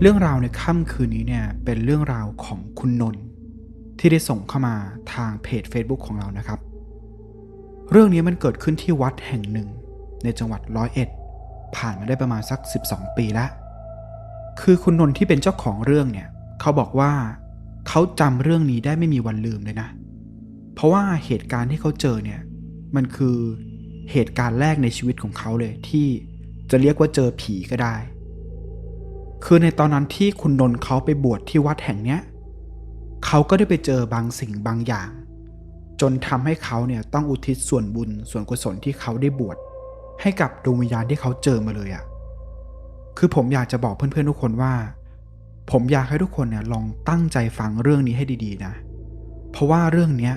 เรื่องราวในค่ำคืนนี้เนี่ยเป็นเรื่องราวของคุณนนท์ที่ได้ส่งเข้ามาทางเพจ Facebook ของเรานะครับ เรื่องนี้มันเกิดขึ้นที่วัดแห่งหนึ่ง ในจังหวัดร้อยเอ็ด ผ่านมาได้ประมาณสัก 12 ปีแล้ว คือคุณนนท์ที่เป็นเจ้าของเรื่องเนี่ยเขาบอกว่าเขาจำเรื่องนี้ได้ไม่มีวันลืมเลยนะ เพราะว่าเหตุการณ์ที่เขาเจอเนี่ยมันคือเหตุการณ์แรกในชีวิตของเขาเลยที่จะเรียกว่าเจอผีก็ได้ คือในตอนนั้นที่คุณนนท์เขาไปบวชที่วัดแห่งเนี้ยเขาก็ได้ไปเจอบางสิ่งบางอย่าง จนทำให้เขาเนี่ยต้องอุทิศส่วนบุญส่วนกุศลที่เขาได้บวชให้กับดวงวิญญาณที่เขาเจอมาเลยอะ่ะคือผมอยากจะบอกเพื่อนๆทุกคนว่า ผมอยากให้ทุกคนเนี่ยลองตั้งใจฟังเรื่องนี้ให้ดีๆนะ เพราะว่าเรื่องเนี้ย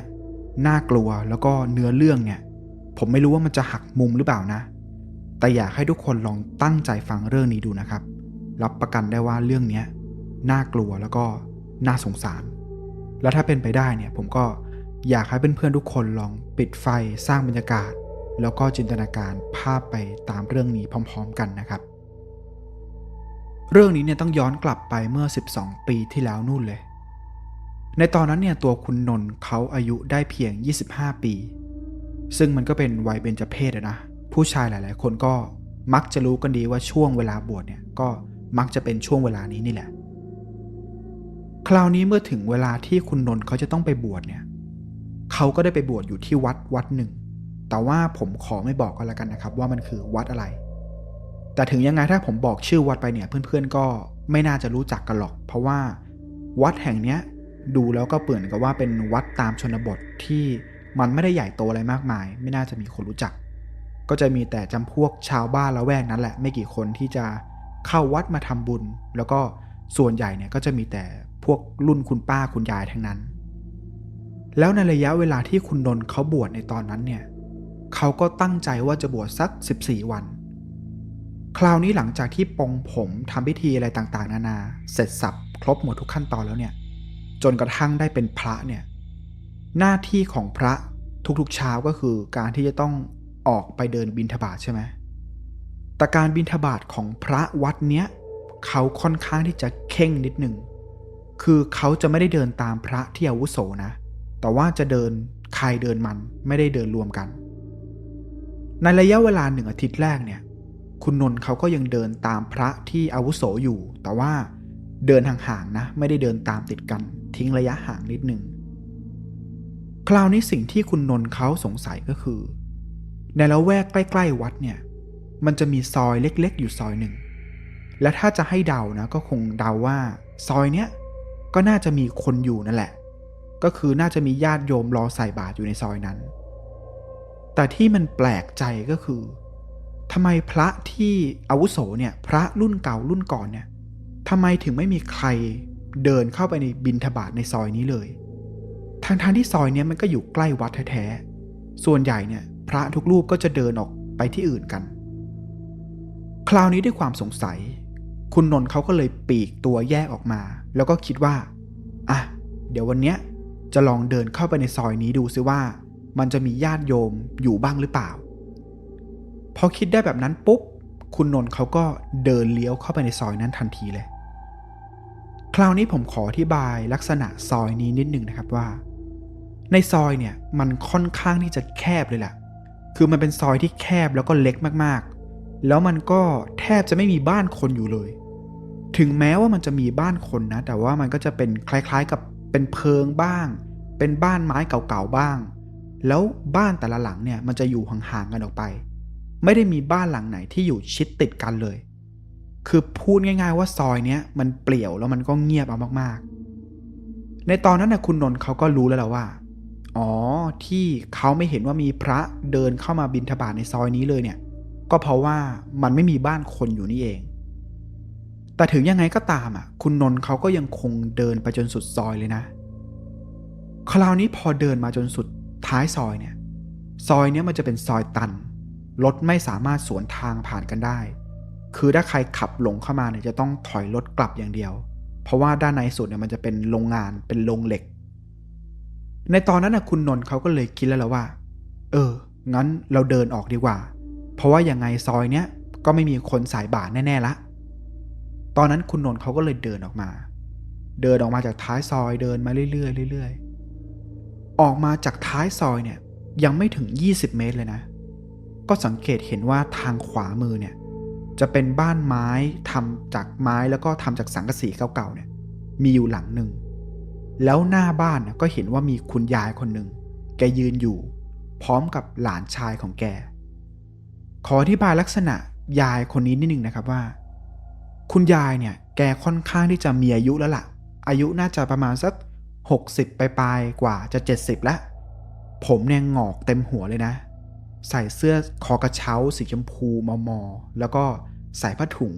น่ากลัวแล้วก็เนื้อเรื่องเนี่ย ผมไม่รู้ว่ามันจะหักมุมหรือเปล่านะ แต่อยากให้ทุกคนลองตั้งใจฟังเรื่องนี้ดูนะครับ รับประกันได้ว่าเรื่องนี้น่ากลัวแล้วก็น่าสงสาร แล้วถ้าเป็นไปได้เนี่ยผมก็อยากให้เพื่อนๆทุกคนลองปิดไฟสร้างบรรยากาศ แล้วก็จินตนาการภาพไปตามเรื่องนี้พร้อม ๆ กันนะครับ เรื่องนี้เนี่ยต้องย้อนกลับไปเมื่อ 12 ปีที่แล้วนู่นเลย ในตอนนั้นเนี่ยตัวคุณนนท์เขาอายุได้เพียง 25 ปี ซึ่งมันก็เป็นวัยเบญจเพศนะ ผู้ชายหลาย ๆ คนก็มักจะรู้กันดีว่าช่วงเวลาบวชเนี่ยก็ มักจะเป็นช่วงเวลานี้นี่แหละ คราวนี้เมื่อถึงเวลาที่คุณนนท์เขาจะต้องไปบวชเนี่ย เขาก็ได้ไปบวชอยู่ที่วัดวัดหนึ่ง แต่ว่าผมขอไม่บอกก็แล้วกันนะครับ ว่ามันคือวัดอะไร แต่ถึงยังไงถ้าผมบอกชื่อวัดไปเนี่ยเพื่อนๆก็ไม่น่าจะรู้จักกันหรอก เพราะว่าวัดแห่งเนี้ยดูแล้วก็เปื่อนกับว่าเป็นวัดตามชนบทที่มันไม่ได้ใหญ่โตอะไรมากมาย ไม่น่าจะมีคนรู้จัก ก็จะมีแต่จำพวกชาวบ้านละแวกนั้นแหละ ไม่กี่คนที่จะ เข้าวัดมาทำบุญ แล้วก็ส่วนใหญ่เนี่ยก็จะมีแต่พวกรุ่นคุณป้าคุณยายทั้งนั้น แล้วในระยะเวลาที่คุณนนท์เขาบวชในตอนนั้นเนี่ยเขาก็ตั้งใจว่าจะบวชสัก 14 วัน คราวนี้หลังจากที่ปองผมทำพิธีอะไรต่างๆ นานา เสร็จสับครบหมดทุกขั้นตอนแล้วเนี่ย จนกระทั่งได้เป็นพระเนี่ย หน้าที่ของพระทุกๆเช้าก็คือการที่จะต้องออกไปเดินบิณฑบาตใช่ไหม แต่การบิณฑบาตของพระวัดเนี้ยเขาค่อนข้างที่จะเข่งนิดหนึ่ง คือเขาจะไม่ได้เดินตามพระที่อาวุโสนะ แต่ว่าจะเดินใครเดินมันไม่ได้เดินรวมกัน ในระยะเวลาหนึ่งอาทิตย์แรกเนี่ย คุณนนท์เขาก็ยังเดินตามพระที่อาวุโสอยู่ แต่ว่าเดินห่างๆนะ ไม่ได้เดินตามติดกัน ทิ้งระยะห่างนิดหนึ่งคราวนี้สิ่งที่คุณนนท์เขาสงสัยก็คือ ในละแวกใกล้ ๆ วัดเนี่ย มันจะมีซอยเล็กๆ อยู่ซอยหนึ่ง และถ้าจะให้เดานะ ก็คงเดาว่าซอยเนี้ยก็น่าจะมีคนอยู่นั่นแหละ ก็คือน่าจะมีญาติโยมรอใส่บาตรอยู่ในซอยนั้น แต่ที่มันแปลกใจก็คือทำไมพระที่อาวุโสเนี่ย พระรุ่นเก่ารุ่นก่อนเนี่ยทำไมถึงไม่มีใครเดินเข้าไปในบินทบาทในซอยนี้เลยทางทางที่ซอยเนี้ยมันก็อยู่ใกล้วัดแท้ๆส่วนใหญ่เนี่ย พระทุกรูปก็จะเดินออกไปที่อื่นกัน คราวนี้ด้วยความสงสัย คุณนนท์เขาก็เลยปีกตัวแยกออกมา แล้วก็คิดว่า อะ เดี๋ยววันเนี้ยจะลองเดินเข้าไปในซอยนี้ดูซิว่า มันจะมีญาติโยมอยู่บ้างหรือเปล่า พอคิดได้แบบนั้นปุ๊บ คุณนนท์เขาก็เดินเลี้ยวเข้าไปในซอยนั้นทันทีเลย คราวนี้ผมขออธิบายลักษณะซอยนี้นิดหนึ่งนะครับว่า ในซอยเนี่ยมันค่อนข้างที่จะแคบเลยแหละ คือมันเป็นซอยที่แคบแล้วก็เล็กมากๆ แล้วมันก็แทบจะไม่มีบ้านคนอยู่เลย ถึงแม้ว่ามันจะมีบ้านคนนะ แต่ว่ามันก็จะเป็นคล้ายๆกับเป็นเพิงบ้าง เป็นบ้านไม้เก่าๆบ้าง แล้วบ้านแต่ละหลังเนี่ยมันจะอยู่ห่างๆกันออกไป ไม่ได้มีบ้านหลังไหนที่อยู่ชิดติดกันเลย คือพูดง่าย ๆ ว่าซอยเนี้ยมันเปลี่ยวแล้วมันก็เงียบเอามากๆ ในตอนนั้นนะคุณนนท์เขาก็รู้แล้วแหละว่า อ๋อที่เขาไม่เห็นว่ามีพระเดินเข้ามาบินทบาทในซอยนี้เลยเนี่ย ก็เพราะว่ามันไม่มีบ้านคนอยู่นี่เอง แต่ถึงยังไงก็ตามอะ คุณนนท์เขาก็ยังคงเดินไปจนสุดซอยเลยนะ คราวนี้พอเดินมาจนสุดท้ายซอยเนี่ย ซอยเนี้ยมันจะเป็นซอยตัน รถไม่สามารถสวนทางผ่านกันได้ คือถ้าใครขับหลงเข้ามาเนี่ยจะต้องถอยรถกลับอย่างเดียว เพราะว่าด้านในสุดเนี่ยมันจะเป็นโรงงาน เป็นโรงเหล็ก ในตอนนั้นนะคุณนนท์เขาก็เลยคิดแล้วและว่า เออ งั้นเราเดินออกดีกว่าเพราะว่ายังไงซอยเนี้ยก็ไม่มีคนสายบาทแน่ๆละ ตอนนั้นคุณนนท์เขาก็เลยเดินออกมา เดินออกมาจากท้ายซอยเดินมาเรื่อยๆเรื่อยๆ ออกมาจากท้ายซอยเนี่ยยังไม่ถึง 20 เมตรเลยนะ ก็สังเกตเห็นว่าทางขวามือเนี่ยจะเป็นบ้านไม้ทำจากไม้แล้วก็ทำจากสังกะสีเก่าๆเนี่ยมีอยู่หลังหนึ่ง แล้วหน้าบ้านก็เห็นว่ามีคุณยายคนหนึ่งแกยืนอยู่ พร้อมกับหลานชายของแก ขออธิบายลักษณะยายคนนี้นิดนึงนะครับว่า คุณยายเนี่ยแกค่อนข้างที่จะมีอายุแล้วล่ะ อายุน่าจะประมาณสัก 60ปลายๆกว่าจะ 70 แล้ว ผมเนี่ยงอกเต็มหัวเลยนะ ใส่เสื้อคอกระเช้าสีชมพูมอมอแล้วก็ใส่ผ้าถุง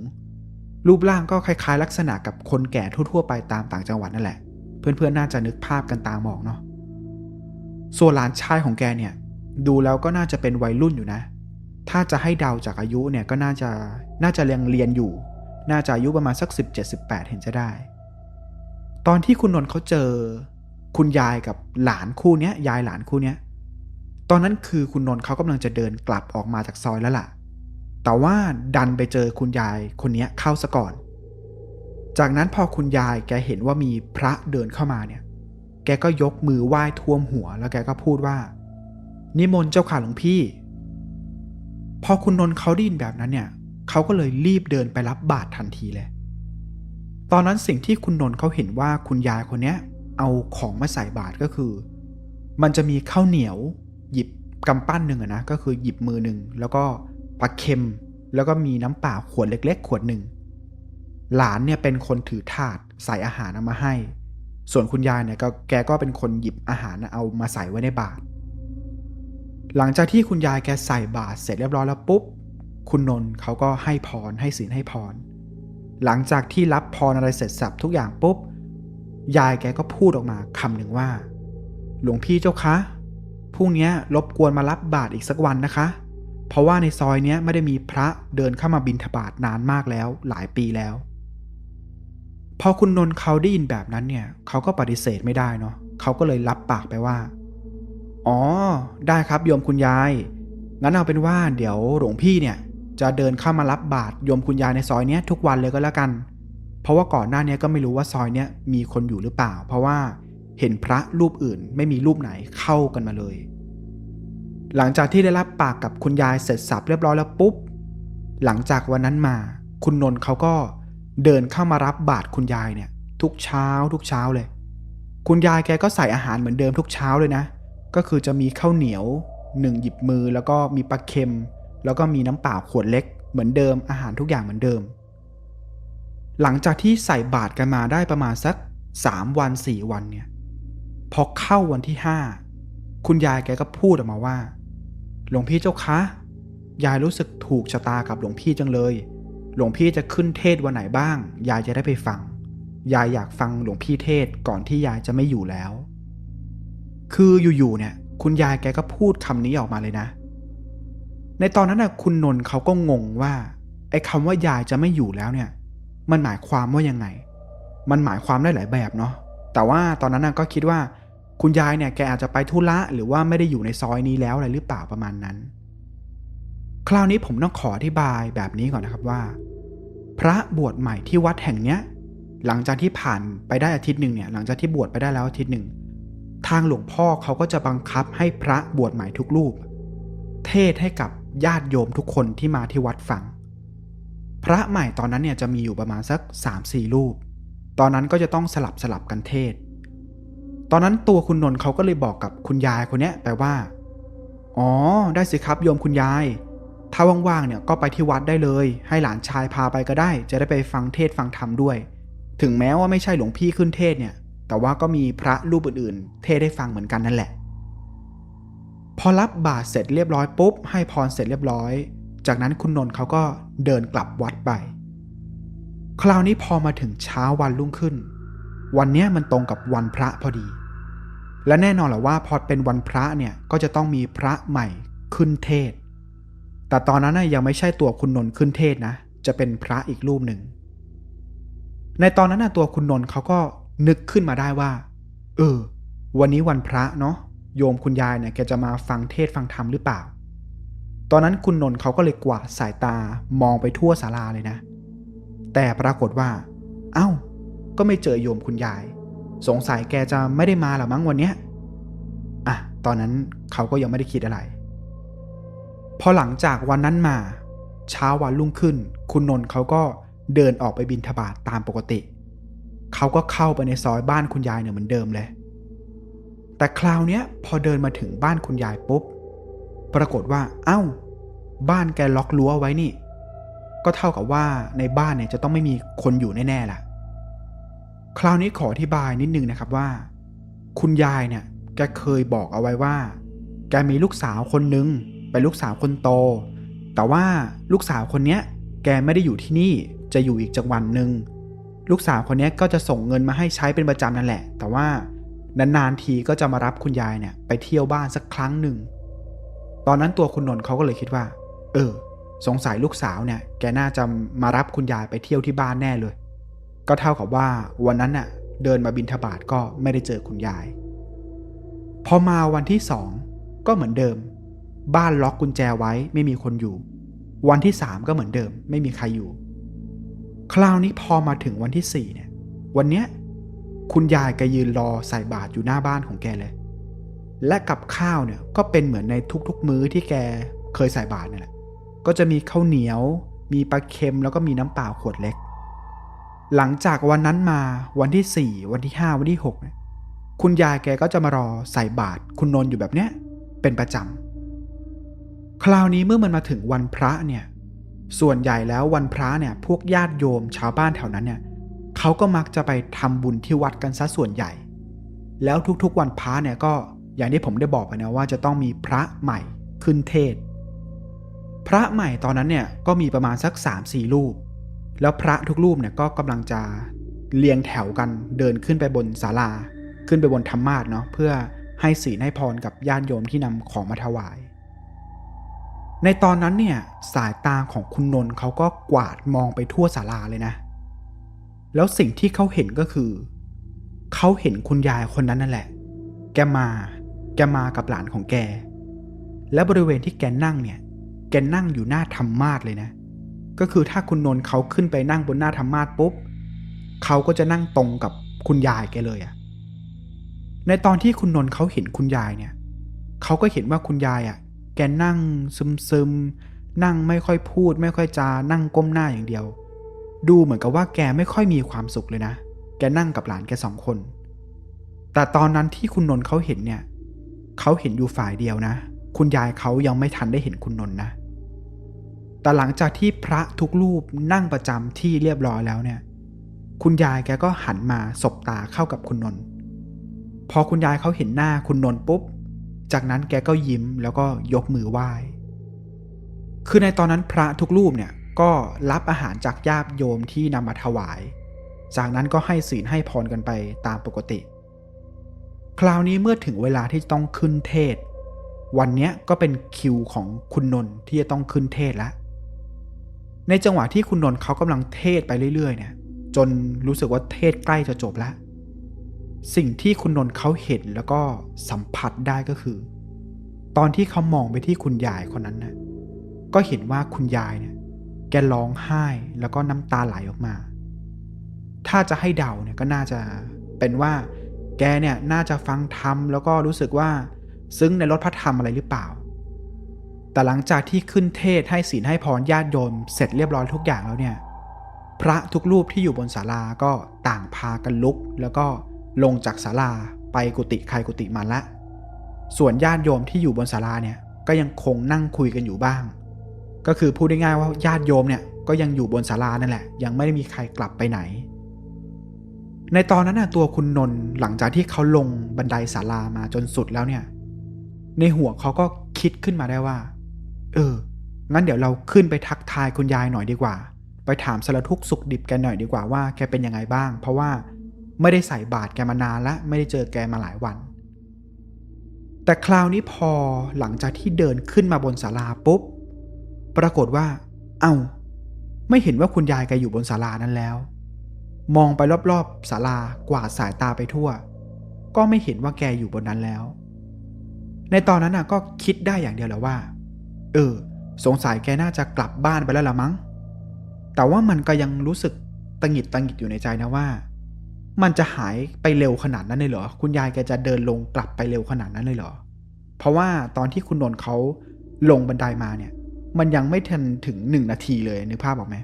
รูปร่างก็คล้ายๆ ลักษณะกับคนแก่ทั่ว ๆ ไปตามต่างจังหวัดนั่นแหละ เพื่อนๆ น่าจะนึกภาพกันตามออกเนาะส่วนหลานชายของแกเนี่ย ดูแล้วก็น่าจะเป็นวัยรุ่นอยู่นะ ถ้าจะให้เดาจากอายุเนี่ยก็น่าจะน่าจะเรียนเรียนอยู่ น่าจะอายุประมาณสัก 17-18 เห็นจะได้ ตอนที่คุณนนท์เขาเจอ คุณยายกับหลานคู่เนี้ยยายหลานคู่เนี้ยตอนนั้นคือคุณนนท์เขากำลังจะเดินกลับออกมาจากซอยแล้วล่ะ แต่ว่าดันไปเจอคุณยายคนเนี้ยเข้าซะก่อน จากนั้นพอคุณยายแกเห็นว่ามีพระเดินเข้ามาเนี่ย แกก็ยกมือไหว้ท่วมหัว แล้วแกก็พูดว่า นิมนต์เจ้าค่ะหลวงพี่ พอคุณนนท์เขาได้ยินแบบนั้นเนี่ยเขาก็เลยรีบเดินไปรับบาตรทันทีเลย ตอนนั้นสิ่งที่คุณนนท์เขาเห็นว่าคุณยายคนเนี้ยเอาของมาใส่บาตรก็คือ มันจะมีข้าวเหนียว หยิบกำปั้นหนึ่งอะนะก็คือหยิบมือหนึ่งแล้วก็ปลาเค็ม แล้วก็มีน้ำเปล่าขวดเล็ก ๆ ขวดหนึ่งหลานเนี่ยเป็นคนถือถาดใส่อาหารเอามาให้ ส่วนคุณยายเนี่ยก็แกก็เป็นคนหยิบอาหารเอามาใส่ไว้ในบาตร หลังจากที่คุณยายแกใส่บาตรเสร็จเรียบร้อยแล้วปุ๊บ คุณนนท์เขาก็ให้พรให้ศีลให้พร หลังจากที่รับพรอะไรเสร็จสับทุกอย่างปุ๊บ ยายแกก็พูดออกมาคำหนึ่งว่า หลวงพี่เจ้าคะพรุ่งนี้รบกวนมารับบาตรอีกสักวันนะคะ เพราะว่าในซอยเนี้ยไม่ได้มีพระเดินเข้ามาบิณฑบาตนานมากแล้วหลายปีแล้ว พอคุณนนท์เขาได้ยินแบบนั้นเนี่ยเขาก็ปฏิเสธไม่ได้เนาะเขาก็เลยรับปากไปว่า อ๋อ ได้ครับโยมคุณยาย งั้นเอาเป็นว่าเดี๋ยวหลวงพี่เนี่ย จะเดินเข้ามารับบาตรโยมคุณยายในซอยเนี้ยทุกวันเลยก็แล้วกัน เพราะว่าก่อนหน้านี้ก็ไม่รู้ว่าซอยเนี้ยมีคนอยู่หรือเปล่า เพราะว่าเห็นพระรูปอื่นไม่มีรูปไหนเข้ากันมาเลย หลังจากที่ได้รับปากกับคุณยายเสร็จสับเรียบร้อยแล้วปุ๊บ หลังจากวันนั้นมา คุณนนท์เขาก็เดินเข้ามารับบาตรคุณยายเนี่ย ทุกเช้าทุกเช้าเลย คุณยายแกก็ใส่อาหารเหมือนเดิมทุกเช้าเลยนะ ก็คือจะมีข้าวเหนียวหนึ่งหยิบมือแล้วก็มีปลาเค็ม แล้วก็มีน้ำเปล่าขวดเล็ก เหมือนเดิมอาหารทุกอย่างเหมือนเดิม หลังจากที่ใส่บาตรกันมาได้ประมาณสักสามวันสี่วันเนี่ยพอเข้าวันที่ห้าคุณยายแกก็พูดออกมาว่า หลวงพี่เจ้าคะ ยายรู้สึกถูกชะตากับหลวงพี่จังเลย หลวงพี่จะขึ้นเทศวันไหนบ้าง ยายจะได้ไปฟัง ยายอยากฟังหลวงพี่เทศก่อนที่ยายจะไม่อยู่แล้ว คืออยู่ๆเนี่ย คุณยายแกก็พูดคำนี้ออกมาเลยนะ ในตอนนั้นน่ะคุณนนท์เขาก็งงว่าไอ้คำว่ายายจะไม่อยู่แล้วเนี่ย มันหมายความว่ายังไง มันหมายความได้หลายแบบเนาะแต่ว่าตอนนั้นน่ะก็คิดว่า คุณยายเนี่ยแกอาจจะไปธุระหรือว่าไม่ได้อยู่ในซอยนี้แล้วอะไรหรือเปล่าประมาณนั้น คราวนี้ผมต้องขออธิบายแบบนี้ก่อนนะครับว่า พระบวชใหม่ที่วัดแห่งเนี้ยหลังจากที่ผ่านไปได้อาทิตย์หนึ่งเนี่ย หลังจากที่บวชไปได้แล้วอาทิตย์หนึ่ง ทางหลวงพ่อเขาก็จะบังคับให้พระบวชใหม่ทุกรูป เทศให้กับญาติโยมทุกคนที่มาที่วัดฟัง พระใหม่ตอนนั้นเนี่ยจะมีอยู่ประมาณสัก 3-4 รูป ตอนนั้นก็จะต้องสลับสลับกันเทศ ตอนนั้นตัวคุณนนท์เขาก็เลยบอกกับคุณยายคนนี้ยไปว่า อ๋อ ได้สิครับโยมคุณยาย ถ้าว่างๆเนี่ยก็ไปที่วัดได้เลย ให้หลานชายพาไปก็ได้ จะได้ไปฟังเทศฟังธรรมด้วย ถึงแม้ว่าไม่ใช่หลวงพี่ขึ้นเทศเนี่ย แต่ว่าก็มีพระรูปอื่นๆ เทศได้ฟังเหมือนกันนั่นแหละ พอรับบาตรเสร็จเรียบร้อยปุ๊บ ให้พรเสร็จเรียบร้อย จากนั้นคุณนนท์เขาก็เดินกลับวัดไป คราวนี้พอมาถึงเช้าวันรุ่งขึ้น วันนี้มันตรงกับวันพระพอดี และแน่นอนแหละว่าพอเป็นวันพระเนี่ยก็จะต้องมีพระใหม่ขึ้นเทศ แต่ตอนนั้นน่ะยังไม่ใช่ตัวคุณนนท์ขึ้นเทศนะ จะเป็นพระอีกรูปหนึ่ง ในตอนนั้นน่ะตัวคุณนนท์เขาก็ นึกขึ้นมาได้ว่า เออ วันนี้วันพระเนาะโยมคุณยายเนี่ยแกจะมาฟังเทศฟังธรรมหรือเปล่า ตอนนั้นคุณนนท์เขาก็เลยกวาดสายตามองไปทั่วศาลาเลยนะ แต่ปรากฏว่า เอ้า ก็ไม่เจอโยมคุณยาย สงสัยแกจะไม่ได้มาหรอมั้งวันเนี้ยอะตอนนั้นเขาก็ยังไม่ได้คิดอะไร พอหลังจากวันนั้นมา เช้าวันรุ่งขึ้น คุณนนท์เขาก็เดินออกไปบินทบาทตามปกติเขาก็เข้าไปในซอยบ้านคุณยายเนี่ยเหมือนเดิมเลย แต่คราวเนี้ยพอเดินมาถึงบ้านคุณยายปุ๊บ ปรากฏว่า เอ้า บ้านแกล็อกรั้วไว้นี่ ก็เท่ากับว่าในบ้านเนี่ยจะต้องไม่มีคนอยู่แน่ๆล่ะ คราวนี้ขออธิบายนิดนึงนะครับว่า คุณยายเนี่ย แกเคยบอกเอาไว้ว่า แกมีลูกสาวคนนึงเป็นลูกสาวคนโต แต่ว่าลูกสาวคนเนี้ย แกไม่ได้อยู่ที่นี่จะอยู่อีกจังหวัดหนึ่ง ลูกสาวคนนี้ก็จะส่งเงินมาให้ใช้เป็นประจำนั่นแหละ แต่ว่านานๆทีก็จะมารับคุณยายเนี่ยไปเที่ยวบ้านสักครั้งหนึ่ง ตอนนั้นตัวคุณนนท์เขาก็เลยคิดว่า เออ สงสัยลูกสาวเนี่ย แกน่าจะมารับคุณยายไปเที่ยวที่บ้านแน่เลย ก็เท่ากับว่าวันนั้นน่ะ เดินมาบินทบาทก็ไม่ได้เจอคุณยาย พอมาวันที่สองก็เหมือนเดิม บ้านล็อกกุญแจไว้ไม่มีคนอยู่ วันที่สามก็เหมือนเดิม ไม่มีใครอยู่ คราวนี้พอมาถึงวันที่สี่เนี่ย วันเนี้ยคุณยายแกยืนรอใส่บาตรอยู่หน้าบ้านของแกเลย และกับข้าวเนี่ยก็เป็นเหมือนในทุกๆ มื้อที่แกเคยใส่บาตรนี่แหละ ก็จะมีข้าวเหนียว มีปลาเค็มแล้วก็มีน้ำเปล่าขวดเล็ก หลังจากวันนั้นมาวันที่4วันที่5วันที่6เนี่ยคุณยายแกก็จะมารอใส่บาตรคุณนนท์อยู่แบบเนี้ยเป็นประจำคราวนี้เมื่อมันมาถึงวันพระเนี่ย ส่วนใหญ่แล้ววันพระเนี่ยพวกญาติโยมชาวบ้านแถวนั้นเนี่ยเขาก็มักจะไปทำบุญที่วัดกันซะส่วนใหญ่ แล้วทุกๆวันพระเนี่ยก็อย่างที่ผมได้บอกไปนะว่าจะต้องมีพระใหม่ขึ้นเทศ พระใหม่ตอนนั้นเนี่ยก็มีประมาณสัก3 4รูป แล้วพระทุกรูปเนี่ยก็กำลังจะเรียงแถวกันเดินขึ้นไปบนศาลา ขึ้นไปบนธรรมาสน์เนาะเพื่อให้ศีลให้พรกับญาติโยมที่นำของมาถวาย ในตอนนั้นเนี่ยสายตาของคุณนนท์เขาก็กวาดมองไปทั่วศาลาเลยนะ แล้วสิ่งที่เขาเห็นก็คือเขาเห็นคุณยายคนนั้นนั่นแหละ แกมา แกมากับหลานของแก และบริเวณที่แกนั่งเนี่ย แกนั่งอยู่หน้าธรรมาสเลยนะ ก็คือถ้าคุณนนท์เขาขึ้นไปนั่งบนหน้าธรรมาสปุ๊บเขาก็จะนั่งตรงกับคุณยายแกเลยอะในตอนที่คุณนนท์เขาเห็นคุณยายเนี่ยเขาก็เห็นว่าคุณยายอะ แกนั่งซึมซึมๆนั่งไม่ค่อยพูด ไม่ค่อยจานั่งก้มหน้าอย่างเดียว ดูเหมือนกับว่าแกไม่ค่อยมีความสุขเลยนะ แกนั่งกับหลานแกสองคน แต่ตอนนั้นที่คุณนนท์เขาเห็นเนี่ยเขาเห็นอยู่ฝ่ายเดียวนะ คุณยายเขายังไม่ทันได้เห็นคุณนนท์นะ แต่หลังจากที่พระทุกรูปนั่งประจำที่เรียบร้อยแล้วเนี่ย คุณยายแกก็หันมาสบตาเข้ากับคุณนนท์พอคุณยายเขาเห็นหน้าคุณนนท์ปุ๊บ จากนั้นแกก็ยิ้มแล้วก็ยกมือไหว้ คือในตอนนั้นพระทุกรูปเนี่ยก็รับอาหารจากญาติโยมที่นำมาถวาย จากนั้นก็ให้ศีลให้พรกันไปตามปกติ คราวนี้เมื่อถึงเวลาที่ต้องขึ้นเทศ วันเนี้ยก็เป็นคิวของคุณนนท์ที่จะต้องขึ้นเทศแล้ว ในจังหวะที่คุณนนท์เขากำลังเทศไปเรื่อยๆเนี่ย จนรู้สึกว่าเทศใกล้จะจบแล้ว สิ่งที่คุณนนท์เขาเห็นแล้วก็สัมผัสได้ก็คือ ตอนที่เขามองไปที่คุณยายคนนั้นนะก็เห็นว่าคุณยายเนี่ย แกร้องไห้แล้วก็น้ำตาไหลออกมา ถ้าจะให้เดาเนี่ยก็น่าจะเป็นว่า แกเนี่ยน่าจะฟังธรรมแล้วก็รู้สึกว่าซึ้งในรถพระธรรมอะไรหรือเปล่า แต่หลังจากที่ขึ้นเทศให้ศีลให้พรญาติโยมเสร็จเรียบร้อยทุกอย่างแล้วเนี่ย พระทุกรูปที่อยู่บนศาลาก็ต่างพากันลุก แล้วก็ ลงจากศาลาไปกุฏิใครกุฏิมันละ ส่วนญาติโยมที่อยู่บนศาลาเนี่ยก็ยังคงนั่งคุยกันอยู่บ้าง ก็คือพูดได้ง่ายว่าญาติโยมเนี่ยก็ยังอยู่บนศาลานั่นแหละ ยังไม่ได้มีใครกลับไปไหน ในตอนนั้นน่ะตัวคุณนนท์หลังจากที่เขาลงบันไดศาลามาจนสุดแล้วเนี่ย ในหัวเขาก็คิดขึ้นมาได้ว่า เออ งั้นเดี๋ยวเราขึ้นไปทักทายคุณยายหน่อยดีกว่า ไปถามสารทุกสุขดิบแกหน่อยดีกว่าว่าแกเป็นยังไงบ้าง เพราะว่า ไม่ได้ใส่บาตรแกมานานและไม่ได้เจอแกมาหลายวัน แต่คราวนี้พอหลังจากที่เดินขึ้นมาบนศาลาปุ๊บ ปรากฏว่า เอา้า ไม่เห็นว่าคุณยายแกอยู่บนศาลานั้นแล้ว มองไปรอบๆศาลากวาดสายตาไปทั่ว ก็ไม่เห็นว่าแกอยู่บนนั้นแล้ว ในตอนนั้นน่ะก็คิดได้อย่างเดียวแล้วว่า เออ สงสัยแกน่าจะกลับบ้านไปแล้วละมั้ง แต่ว่ามันก็ยังรู้สึกตังหิดตังหิดอยู่ในใจนะว่า มันจะหายไปเร็วขนาดนั้นเลยเหรอ คุณยายแกจะเดินลงกลับไปเร็วขนาดนั้นเลยเหรอ เพราะว่าตอนที่คุณนนท์เขาลงบันไดมาเนี่ย มันยังไม่ทันถึงหนึ่งนาทีเลยนึกภาพออกไหม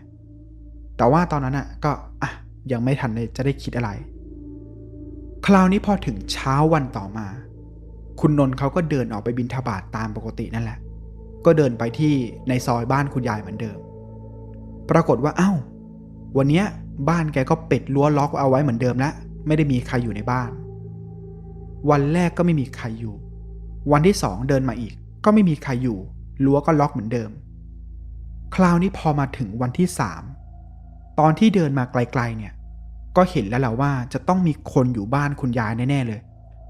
แต่ว่าตอนนั้นอะก็อะยังไม่ทันเลยจะได้คิดอะไร คราวนี้พอถึงเช้าวันต่อมา คุณนนท์เขาก็เดินออกไปบินทบาทตามปกตินั่นแหละ ก็เดินไปที่ในซอยบ้านคุณยายเหมือนเดิม ปรากฏว่าเอ้า วันเนี้ย บ้านแกก็ปิดรั้วล็อกเอาไว้เหมือนเดิมแล้วไม่ได้มีใครอยู่ในบ้าน วันแรกก็ไม่มีใครอยู่ วันที่สองเดินมาอีก ก็ไม่มีใครอยู่รั้วก็ล็อกเหมือนเดิม คราวนี้พอมาถึงวันที่สามตอนที่เดินมาไกลๆเนี่ย ก็เห็นแล้วแหละว่าจะต้องมีคนอยู่บ้านคุณยายแน่ๆเลย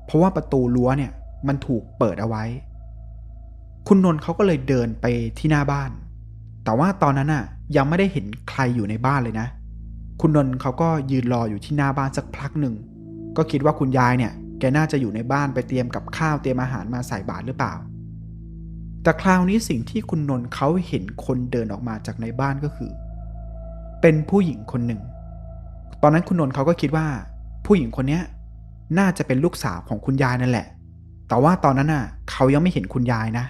เพราะว่าประตูรั้วเนี่ยมันถูกเปิดเอาไว้ คุณนนท์เขาก็เลยเดินไปที่หน้าบ้าน แต่ว่าตอนนั้นน่ะยังไม่ได้เห็นใครอยู่ในบ้านเลยนะ คุณนนท์เขาก็ยืนรออยู่ที่หน้าบ้านสักพักหนึ่ง ก็คิดว่าคุณยายเนี่ย แกน่าจะอยู่ในบ้านไปเตรียมกับข้าวเตรียมอาหารมาใส่บาตรหรือเปล่า แต่คราวนี้สิ่งที่คุณนนท์เขาเห็นคนเดินออกมาจากในบ้านก็คือ เป็นผู้หญิงคนหนึ่ง ตอนนั้นคุณนนท์เขาก็คิดว่า ผู้หญิงคนเนี้ยน่าจะเป็นลูกสาวของคุณยายนั่นแหละ แต่ว่าตอนนั้นน่ะ เขายังไม่เห็นคุณยายนะ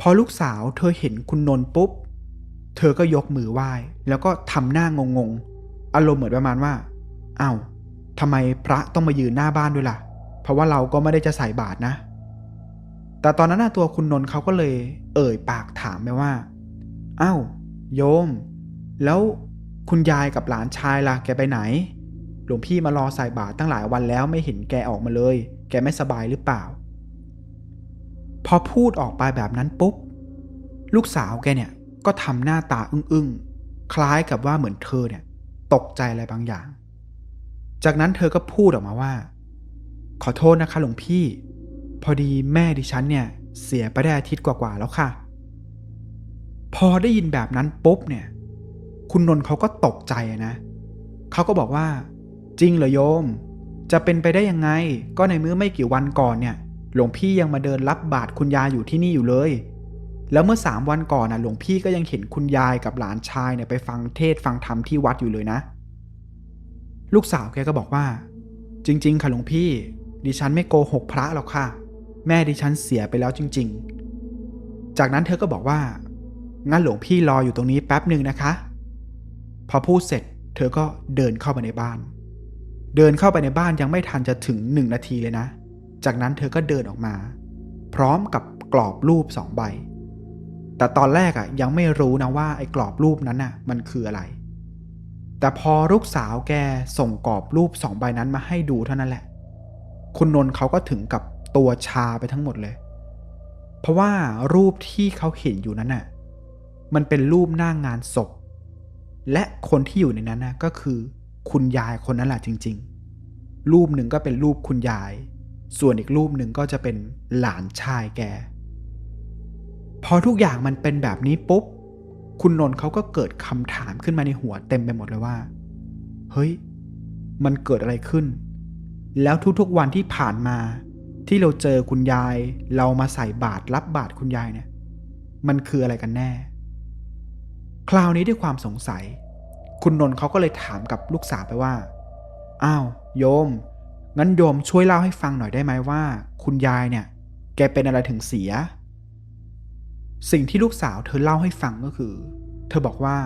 พอลูกสาวเธอเห็นคุณนนท์ปุ๊บ เธอก็ยกมือไหว้ แล้วก็ทำหน้างงงๆอารมณ์เหมือนประมาณว่าอ้าวทำไมพระต้องมายืนหน้าบ้านด้วยล่ะ เพราะว่าเราก็ไม่ได้จะใส่บาตรนะ แต่ตอนนั้นตัวคุณนนท์เขาก็เลย เอ่ยปากถามไปว่าอ้าวโยม แล้วคุณยายกับหลานชายล่ะแกไปไหน หลวงพี่มารอใส่บาตรตั้งหลายวันแล้วไม่เห็นแกออกมาเลย แกไม่สบายหรือเปล่า พอพูดออกไปแบบนั้นปุ๊บ ลูกสาวแกเนี่ย ก็ทำหน้าตาอึ้งๆ คล้ายกับว่าเหมือนเธอเนี่ย ตกใจอะไรบางอย่าง จากนั้นเธอก็พูดออกมาว่า ขอโทษนะคะหลวงพี่ พอดีแม่ดิฉันเนี่ย เสียไปได้อาทิตย์กว่าๆแล้วค่ะ พอได้ยินแบบนั้นปุ๊บเนี่ย คุณนนท์เขาก็ตกใจนะ เขาก็บอกว่า จริงเหรอโยม จะเป็นไปได้ยังไง ก็ในเมื่อไม่กี่วันก่อนเนี่ย หลวงพี่ยังมาเดินรับบาตรคุณยาอยู่ที่นี่อยู่เลย แล้วเมื่อสามวันก่อนนะหลวงพี่ก็ยังเห็นคุณยายกับหลานชายเนี่ยไปฟังเทศฟังธรรมที่วัดอยู่เลยนะ ลูกสาวแกก็บอกว่า จริง ๆ ค่ะหลวงพี่ ดิฉันไม่โกหกพระหรอกค่ะ แม่ดิฉันเสียไปแล้วจริง ๆ จากนั้นเธอก็บอกว่า งั้นหลวงพี่รออยู่ตรงนี้แป๊บหนึ่งนะคะ พอพูดเสร็จ เธอก็เดินเข้าไปในบ้าน เดินเข้าไปในบ้านยังไม่ทันจะถึงหนึ่งนาทีเลยนะ จากนั้นเธอก็เดินออกมา พร้อมกับกรอบรูปสองใบ แต่ตอนแรกอะยังไม่รู้นะว่าไอ้กรอบรูปนั้นน่ะ มันคืออะไร แต่พอลูกสาวแกส่งกรอบรูปสองใบนั้นมาให้ดูเท่านั้นแหละ คุณนนท์เขาก็ถึงกับตัวชาไปทั้งหมดเลย เพราะว่ารูปที่เขาเห็นอยู่นั้นน่ะ มันเป็นรูปหน้างงานศพ และคนที่อยู่ในนั้นน่ะก็คือ คุณยายคนนั้นแหละจริง ๆ รูปหนึ่งก็เป็นรูปคุณยาย ส่วนอีกรูปหนึ่งก็จะเป็นหลานชายแก พอทุกอย่างมันเป็นแบบนี้ปุ๊บ คุณนนท์เขาก็เกิดคำถามขึ้นมาในหัวเต็มไปหมดเลยว่า เฮ้ย มันเกิดอะไรขึ้น แล้วทุกๆวันที่ผ่านมา ที่เราเจอคุณยาย เรามาใส่บาตรรับบาตรคุณยายเนี่ย มันคืออะไรกันแน่ คราวนี้ด้วยความสงสัย คุณนนท์เขาก็เลยถามกับลูกสาวไปว่า อ้าว โยม งั้นโยมช่วยเล่าให้ฟังหน่อยได้ไหมว่า คุณยายเนี่ย แกเป็นอะไรถึงเสีย สิ่งที่ลูกสาวเธอเล่าให้ฟังก็คือ เธอบอกว่า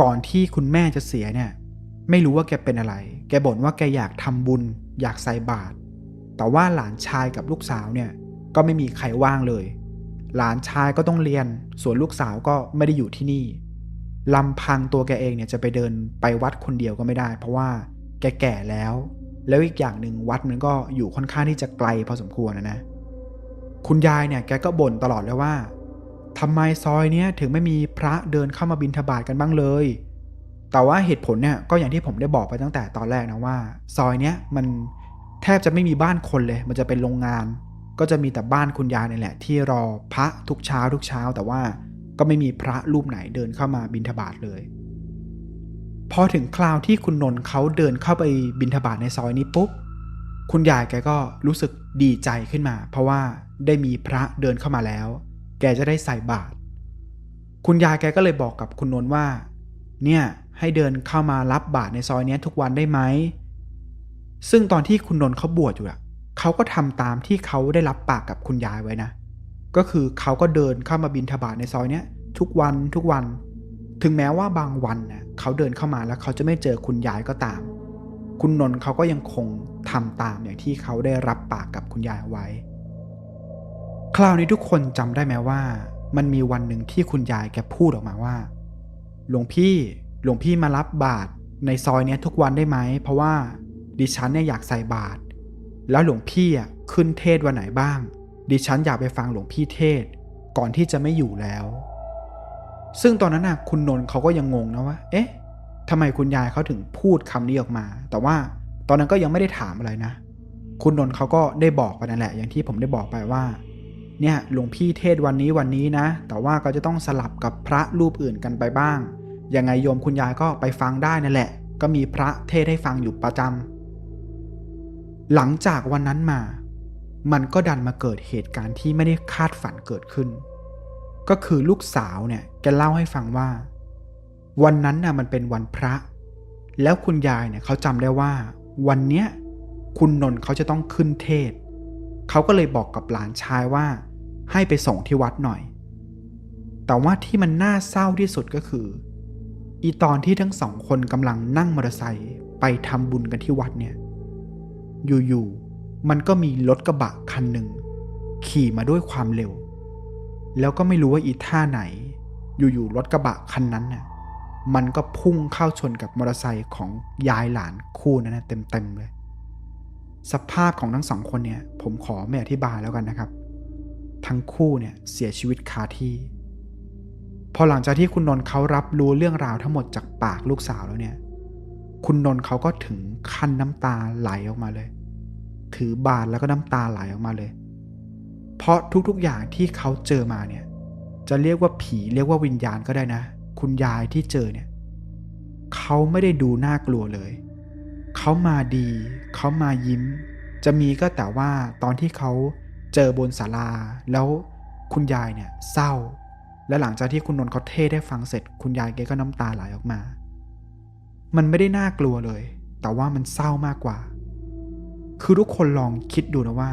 ก่อนที่คุณแม่จะเสียเนี่ย ไม่รู้ว่าแกเป็นอะไร แกบ่นว่าแกอยากทำบุญ อยากใส่บาตรแต่ว่าหลานชายกับลูกสาวเนี่ย ก็ไม่มีใครว่างเลย หลานชายก็ต้องเรียน ส่วนลูกสาวก็ไม่ได้อยู่ที่นี่ลำพังตัวแกเองเนี่ยจะไปเดินไปวัดคนเดียวก็ไม่ได้ เพราะว่าแกแก่แล้ว แล้วอีกอย่างหนึ่งวัดมันก็อยู่ค่อนข้างที่จะไกลพอสมควรนะนะ คุณยายเนี่ยแกก็บ่นตลอดเลยว่า ทำไมซอยเนี้ยถึงไม่มีพระเดินเข้ามาบิณฑบาตกันบ้างเลย แต่ว่าเหตุผลเนี่ยก็อย่างที่ผมได้บอกไปตั้งแต่ตอนแรกนะว่า ซอยเนี้ยมันแทบจะไม่มีบ้านคนเลย มันจะเป็นโรงงาน ก็จะมีแต่บ้านคุณยายนี่แหละ ที่รอพระทุกเช้าทุกเช้า แต่ว่าก็ไม่มีพระรูปไหนเดินเข้ามาบิณฑบาตเลย พอถึงคราวที่คุณนนท์เขาเดินเข้าไปบิณฑบาตในซอยนี้ปุ๊บคุณยายแกก็รู้สึกดีใจขึ้นมา เพราะว่าได้มีพระเดินเข้ามาแล้ว กจะได้ใส่บาตรคุณยายแกก็เลยบอกกับคุณนนท์ว่า เนี่ยให้เดินเข้ามารับบาตรในซอยนี้ทุกวันได้ไหม ซึ่งตอนที่คุณนนท์เขาบวชอยู่อะเขาก็ทำตามที่เขาได้รับปากกับคุณยายไว้นะ ก็คือเขาก็เดินเข้ามาบินทบาทในซอยเนี้ยทุกวันทุกวัน ถึงแม้ว่าบางวันนะเขาเดินเข้ามาแล้วเขาจะไม่เจอคุณยายก็ตาม คุณนนท์เขาก็ยังคงทำตามอย่างที่เขาได้รับปากกับคุณยายไว้ คราวนี้ทุกคนจำได้ไหมว่า มันมีวันหนึ่งที่คุณยายแกพูดออกมาว่า หลวงพี่หลวงพี่มารับบาตรในซอยเนี้ยทุกวันได้ไหม เพราะว่าดิฉันเนี่ยอยากใส่บาตรแล้วหลวงพี่อะขึ้นเทศวันไหนบ้าง ดิฉันอยากไปฟังหลวงพี่เทศ ก่อนที่จะไม่อยู่แล้ว ซึ่งตอนนั้นน่ะคุณนนท์เขาก็ยังงงนะว่า เอ๊ะทำไมคุณยายเขาถึงพูดคำนี้ออกมา แต่ว่าตอนนั้นก็ยังไม่ได้ถามอะไรนะ คุณนนท์เขาก็ได้บอกไปนั่นแหละ อย่างที่ผมได้บอกไปว่า เนี่ยหลวงพี่เทศวันนี้วันนี้นะ แต่ว่าก็จะต้องสลับกับพระรูปอื่นกันไปบ้าง ยังไงโยมคุณยายก็ไปฟังได้นั่นแหละ ก็มีพระเทศให้ฟังอยู่ประจำหลังจากวันนั้นมา มันก็ดันมาเกิดเหตุการณ์ที่ไม่ได้คาดฝันเกิดขึ้น ก็คือลูกสาวเนี่ยแกเล่าให้ฟังว่า วันนั้นน่ะมันเป็นวันพระ แล้วคุณยายเนี่ยเขาจำได้ว่า วันเนี้ยคุณนนท์เขาจะต้องขึ้นเทศ เขาก็เลยบอกกับหลานชายว่า ให้ไปส่งที่วัดหน่อย แต่ว่าที่มันน่าเศร้าที่สุดก็คือ อีตอนที่ทั้งสองคนกำลังนั่งมอเตอร์ไซค์ไปทำบุญกันที่วัดเนี่ย อยู่ๆ มันก็มีรถกระบะคันหนึ่ง ขี่มาด้วยความเร็ว แล้วก็ไม่รู้ว่าอีท่าไหน อยู่ๆ รถกระบะคันนั้นน่ะ มันก็พุ่งเข้าชนกับมอเตอร์ไซค์ของยายหลานคู่นั้นนะเต็มๆเลย สภาพของทั้งสองคนเนี่ย ผมขอไม่อธิบายแล้วกันนะครับ ทั้งคู่เนี่ยเสียชีวิตคาที่ พอหลังจากที่คุณนนท์เขารับรู้เรื่องราวทั้งหมดจากปากลูกสาวแล้วเนี่ย คุณนนท์เขาก็ถึงขั้นน้ำตาไหลออกมาเลย ถือบาทแล้วก็น้ำตาไหลออกมาเลย เพราะทุกๆอย่างที่เขาเจอมาเนี่ย จะเรียกว่าผีเรียกว่าวิญญาณก็ได้นะ คุณยายที่เจอเนี่ยเขาไม่ได้ดูน่ากลัวเลย เขามาดี เขามายิ้ม จะมีก็แต่ว่าตอนที่เขา เจอบนศาลา แล้วคุณยายเนี่ยเศร้า และหลังจากที่คุณนนท์เขาเทศได้ฟังเสร็จ คุณยายแกก็น้ำตาไหลออกมา มันไม่ได้น่ากลัวเลย แต่ว่ามันเศร้ามากกว่า คือทุกคนลองคิดดูนะว่า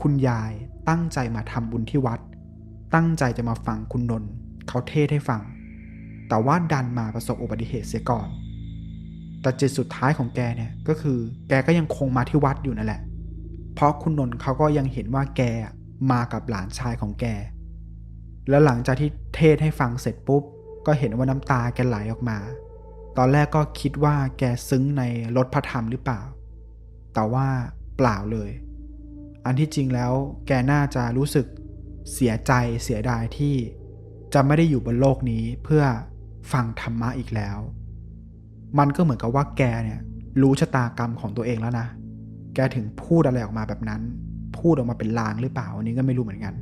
คุณยายตั้งใจมาทำบุญที่วัด ตั้งใจจะมาฟังคุณนนท์เขาเทศให้ฟัง แต่ว่าดันมาประสบอุบัติเหตุเสียก่อน แต่จุดสุดท้ายของแกเนี่ยก็คือ แกก็ยังคงมาที่วัดอยู่นั่นแหละ เพราะคุณนนท์เขาก็ยังเห็นว่าแกมากับหลานชายของแก แล้วหลังจากที่เทศให้ฟังเสร็จปุ๊บ ก็เห็นว่าน้ำตาแกไหลออกมา ตอนแรกก็คิดว่าแกซึ้งในรถพระธรรมหรือเปล่า แต่ว่าเปล่าเลย อันที่จริงแล้วแกน่าจะรู้สึกเสียใจเสียดายที่จะไม่ได้อยู่บนโลกนี้เพื่อฟังธรรมะอีกแล้ว มันก็เหมือนกับว่าแกเนี่ยรู้ชะตากรรมของตัวเองแล้วนะ แกถึงพูดอะไรออกมาแบบนั้น พูดออกมาเป็นลางหรือเปล่าอันนี้ก็ไม่รู้เหมือนกัน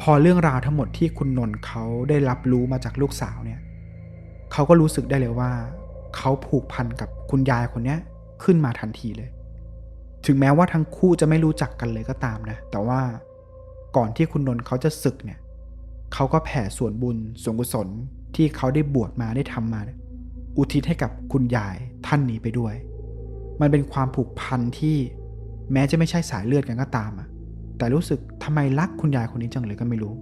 พอเรื่องราวทั้งหมดที่คุณนนท์เขาได้รับรู้มาจากลูกสาวเนี่ยเขาก็รู้สึกได้เลยว่าเขาผูกพันกับคุณยายคนเนี้ยขึ้นมาทันทีเลย ถึงแม้ว่าทั้งคู่จะไม่รู้จักกันเลยก็ตามนะ แต่ว่าก่อนที่คุณนนท์เขาจะศึกเนี่ยเขาก็แผ่ส่วนบุญส่วนกุศลที่เขาได้บวชมาได้ทำมา อุทิศให้กับคุณยายท่านนี้ไปด้วย มันเป็นความผูกพันที่แม้จะไม่ใช่สายเลือดกันก็ตามอะแต่รู้สึกทำไมรักคุณยายคนนี้จังเลยก็ไม่รู้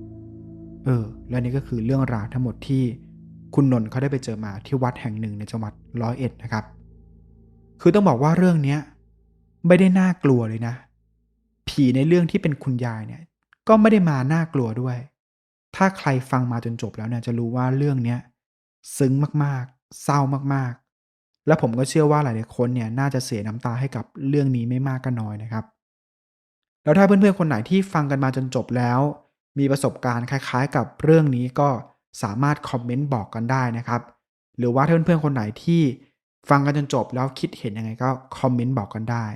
เออ และนี่ก็คือเรื่องราวทั้งหมดที่คุณนนท์เขาได้ไปเจอมาที่วัดแห่งหนึ่งในจังหวัดร้อยเอ็ดนะครับ คือต้องบอกว่าเรื่องเนี้ยไม่ได้น่ากลัวเลยนะ ผีในเรื่องที่เป็นคุณยายเนี่ย ก็ไม่ได้มาน่ากลัวด้วย ถ้าใครฟังมาจนจบแล้วเนี่ยจะรู้ว่าเรื่องเนี้ยซึ้งมากๆ เศร้ามากๆ และผมก็เชื่อว่าหลายๆคนเนี่ยน่าจะเสียน้ำตาให้กับเรื่องนี้ไม่มากก็น้อยนะครับ แล้วถ้าเพื่อนๆคนไหนที่ฟังกันมาจนจบแล้ว มีประสบการณ์คล้ายๆ กับเรื่องนี้ก็สามารถคอมเมนต์บอกกันได้นะครับ หรือว่าถ้าเพื่อนๆคนไหนที่ฟังกันจนจบแล้วคิดเห็นยังไงก็คอมเมนต์บอกกันได้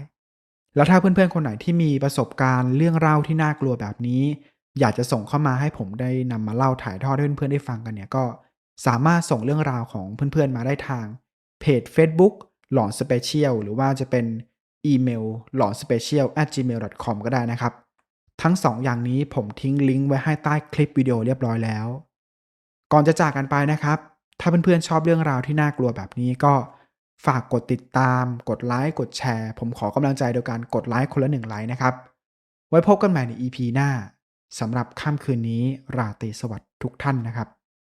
แล้วถ้าเพื่อนๆคนไหนที่มีประสบการณ์เรื่องเล่าที่น่ากลัวแบบนี้ อยากจะส่งเข้ามาให้ผมได้นำมาเล่าถ่ายทอดให้เพื่อนๆได้ฟังกันเนี่ยก็สามารถส่งเรื่องราวของเพื่อนๆมาได้ทาง เพจ Facebook หลอนสเปเชียลหรือว่าจะเป็นอีเมลหลอน special at gmail com ก็ได้นะครับ ทั้งสองอย่างนี้ผมทิ้งลิงก์ไว้ให้ใต้คลิปวิดีโอเรียบร้อยแล้ว ก่อนจะจากกันไปนะครับ ถ้าเพื่อนๆชอบเรื่องราวที่น่ากลัวแบบนี้ก็ฝากกดติดตาม กดไลค์กดแชร์ ผมขอกำลังใจโดยการกดไลค์คนละหนึ่งไลค์นะครับ ไว้พบกันใหม่ใน EP หน้าสำหรับค่ำคืนนี้ราตรีสวัสดิ์ทุกท่านนะครับ